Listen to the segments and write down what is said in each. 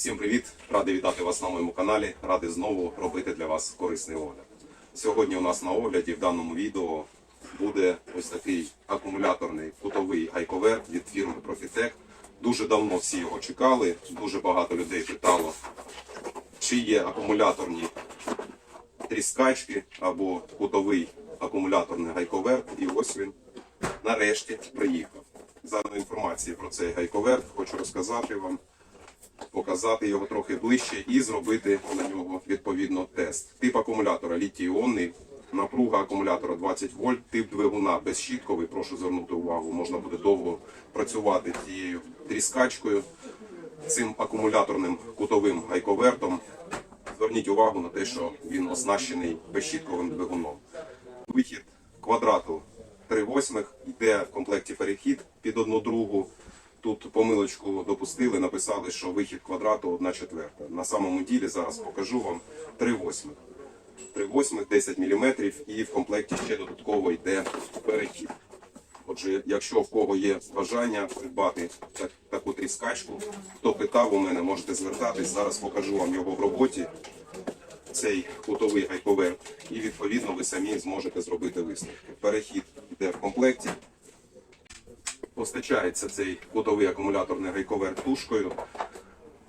Всім привіт! Радий вітати вас на моєму каналі. Радий знову робити для вас корисний огляд. Сьогодні у нас на огляді в даному відео буде ось такий акумуляторний кутовий гайковер від фірми Profitec. Дуже давно всі його чекали. Дуже багато людей питало, чи є акумуляторні тріскачки або кутовий акумуляторний гайковер. І ось він нарешті приїхав. Задну інформації про цей гайковер хочу розказати вам показати його трохи ближче і зробити на нього відповідно тест. Тип акумулятора літій-іонний, напруга акумулятора 20 вольт, тип двигуна безщітковий. Прошу звернути увагу, можна буде довго працювати цією тріскачкою, цим акумуляторним кутовим гайковертом. Зверніть увагу на те, що він оснащений безщітковим двигуном. Вихід квадрату 3 восьмих, йде в комплекті перехід під одну другу. Тут помилочку допустили, написали, що вихід квадрату 1 четверта. На самому ділі зараз покажу вам 3 восьмих. 3 восьмих, 10 мм і в комплекті ще додатково йде перехід. Отже, якщо в кого є бажання придбати так- таку тріскачку, хто питав у мене, можете звертатись. Зараз покажу вам його в роботі, цей кутовий гайковер, і відповідно ви самі зможете зробити висновки. Перехід йде в комплекті. Постачається цей кутовий акумуляторний гайковер тушкою.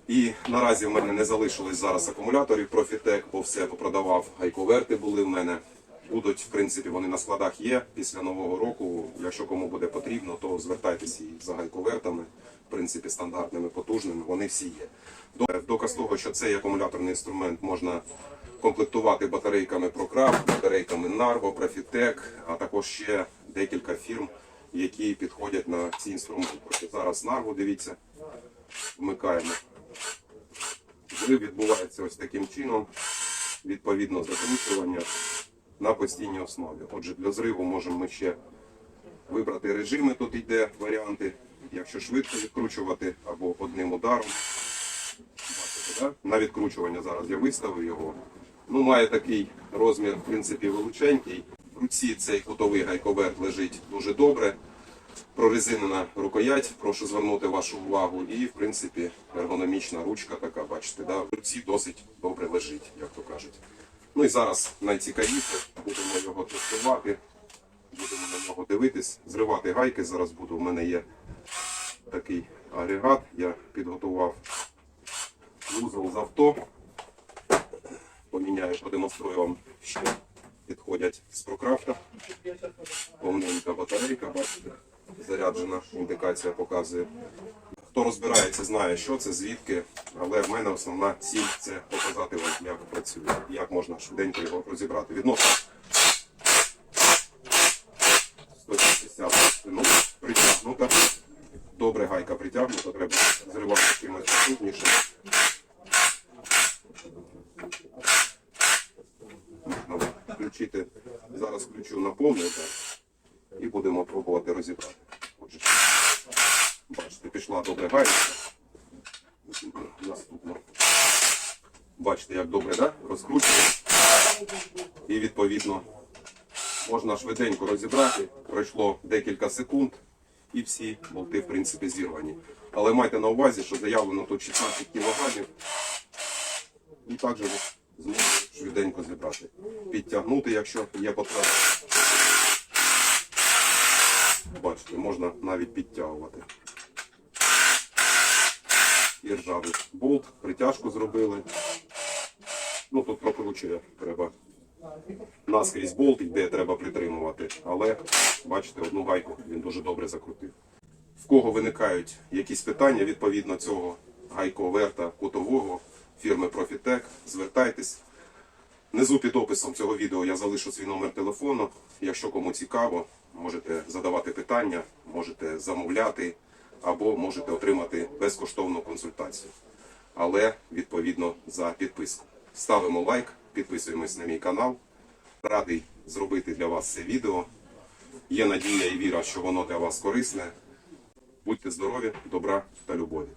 І наразі в мене не залишилось зараз акумуляторів Profitec, бо все попродавав. Гайковерти були в мене. Будуть, в принципі, вони на складах є після нового року. Якщо кому буде потрібно, то звертайтеся і за гайковертами, в принципі, стандартними, потужними, вони всі є. До- Доказ того, що цей акумуляторний інструмент можна комплектувати батарейками ProCraft, батарейками Narvo, Profitec, а також ще декілька фірм, які підходять на ці інструменти. Зараз Narvo, дивіться, вмикаємо. Зрив відбувається ось таким чином, відповідно закручування на постійній основі. Отже, для зриву можемо ми ще вибрати режими, тут йде варіанти, якщо швидко відкручувати або одним ударом. Бачите, да? На відкручування зараз я виставив його. Ну, має такий розмір, в принципі, величенький. В руці цей кутовий гайковерт лежить дуже добре. Прорезинена рукоять, прошу звернути вашу увагу. І, в принципі, ергономічна ручка така, бачите, да? в руці досить добре лежить, як то кажуть. Ну і зараз найцікавіше, будемо його тестувати, будемо на нього дивитись, зривати гайки. Зараз буду. У мене є такий агрегат, я підготував вузол з авто. Поміняю, продемонструю вам ще підходять з прокрафта. Повненька батарейка, бачите, заряджена, індикація показує. Хто розбирається, знає, що це, звідки, але в мене основна ціль це показати вам, як працює, як можна швиденько його розібрати. Відносно 160 ну, притягнута. Добре гайка притягнута, треба зривати чимось крупніше. Можна включити, зараз включу на і будемо пробувати розібрати. Отже, бачите, пішла добре гайка. Наступно. Бачите, як добре, да? розкручуємо. І відповідно можна швиденько розібрати. Пройшло декілька секунд і всі болти, в принципі, зірвані. Але майте на увазі, що заявлено тут 16 кг. І також зможете швиденько зібрати. Підтягнути, якщо є потреба. Бачите, можна навіть підтягувати. І ржавий болт, притяжку зробили. Ну тут прокручує треба. Наскрізь болт йде, треба притримувати. Але бачите, одну гайку він дуже добре закрутив. В кого виникають якісь питання відповідно цього гайковерта кутового фірми Profitec, звертайтесь. Внизу під описом цього відео я залишу свій номер телефону. Якщо кому цікаво, можете задавати питання, можете замовляти або можете отримати безкоштовну консультацію. Але відповідно за підписку. Ставимо лайк, підписуємось на мій канал. Радий зробити для вас це відео. Є надія і віра, що воно для вас корисне. Будьте здорові, добра та любові.